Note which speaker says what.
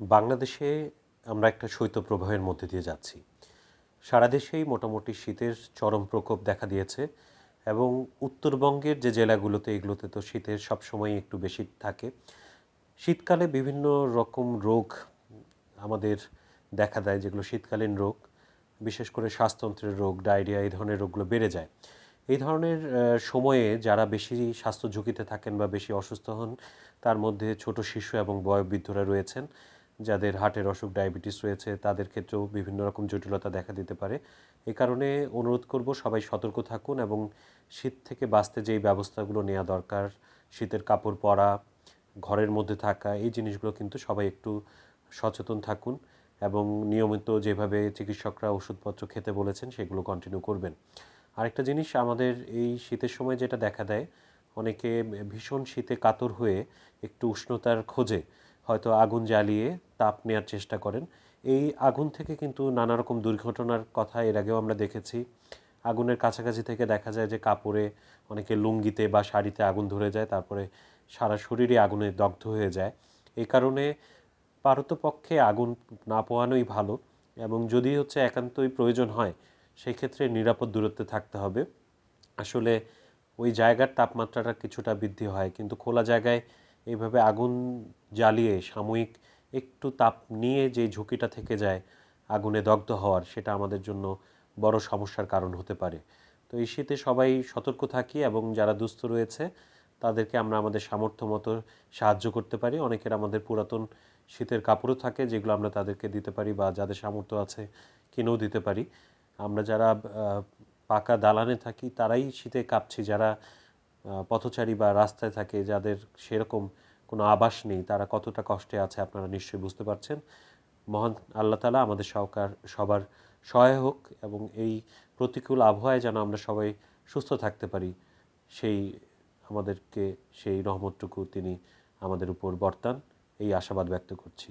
Speaker 1: বাংলাদেশে আমরা একটা শৈত্যপ্রবাহের মধ্যে দিয়ে যাচ্ছি। সারা দেশেই মোটামুটি শীতের চরম প্রকোপ দেখা দিয়েছে এবং উত্তরবঙ্গের যে জেলাগুলোতে, এগুলোতে তো শীতের সবসময় একটু বেশি থাকে। শীতকালে বিভিন্ন রকম রোগ আমাদের দেখা দেয়, যেগুলো শীতকালীন রোগ, বিশেষ করে শ্বাসতন্ত্রের রোগ, ডায়রিয়া, এই ধরনের রোগগুলো বেড়ে যায়। এই ধরনের সময়ে যারা বেশি স্বাস্থ্য ঝুঁকিতে থাকেন বা বেশি অসুস্থ হন, তার মধ্যে ছোট শিশু এবং বয়োবৃদ্ধরা রয়েছেন। যাদের হার্টের অসুখ, ডায়াবেটিস রয়েছে, তাদের ক্ষেত্রেও বিভিন্ন রকম জটিলতা দেখা দিতে পারে। এ কারণে অনুরোধ করব সবাই সতর্ক থাকুন এবং শীত থেকে বাঁচতে যেই ব্যবস্থাগুলো নেওয়া দরকার, শীতের কাপড় পরা, ঘরের মধ্যে থাকা, এই জিনিসগুলো কিন্তু সবাই একটু সচেতন থাকুন এবং নিয়মিত যেভাবে চিকিৎসকরা ওষুধপত্র খেতে বলেছেন সেগুলো কন্টিনিউ করবেন। আরেকটা জিনিস, আমাদের এই শীতের সময় যেটা দেখা দেয়, অনেকে ভীষণ শীতে কাতর হয়ে একটু উষ্ণতার খোঁজে হয়তো আগুন জ্বালিয়ে তাপ নেওয়ার চেষ্টা করেন। এই আগুন থেকে কিন্তু নানা রকম দুর্ঘটনার কথা এর আগেও আমরা দেখেছি। আগুনের কাছাকাছি থেকে দেখা যায় যে কাপড়ে অনেকে লুঙ্গিতে বা শাড়িতে আগুন ধরে যায়, তারপরে সারা শরীরে আগুনে দগ্ধ হয়ে যায়। এই কারণে পারতপক্ষে আগুন না পোয়ানোই ভালো এবং যদি হচ্ছে একান্তই প্রয়োজন হয় সেই ক্ষেত্রে নিরাপদ দূরত্বে থাকতে হবে। আসলে ওই জায়গার তাপমাত্রাটা কিছুটা বৃদ্ধি হয়, কিন্তু খোলা জায়গায় এইভাবে আগুন জ্বালিয়ে সাময়িক একটু তাপ নিয়ে যে ঝুঁকিটা থেকে যায়, আগুনে দগ্ধ হওয়ার, সেটা আমাদের জন্য বড় সমস্যার কারণ হতে পারে। তো এই শীতে সবাই সতর্ক থাকি এবং যারা দুস্থ রয়েছে, তাদেরকে আমরা আমাদের সামর্থ্য মতো সাহায্য করতে পারি। অনেকের আমাদের পুরাতন শীতের কাপড়ও থাকে, যেগুলো আমরা তাদেরকে দিতে পারি বা যাদের সামর্থ্য আছে কিনেও দিতে পারি। আমরা যারা পাকা দালানে থাকি, তারাই শীতে কাঁপছি। যারা পথচারী বা রাস্তায় থাকে যাদের সেরকম কোনো আবাস নেই, তারা কতটা কষ্টে আছে আপনারা নিশ্চয়ই বুঝতে পারছেন। মহান আল্লাহ তালা আমাদের সহকার সবার সহায় হোক এবং এই প্রতিকূল আবহাওয়ায় যেন আমরা সবাই সুস্থ থাকতে পারি, সেই আমাদেরকে সেই রহমতটুকু তিনি আমাদের উপর বর্তান, এই আশাবাদ ব্যক্ত করছি।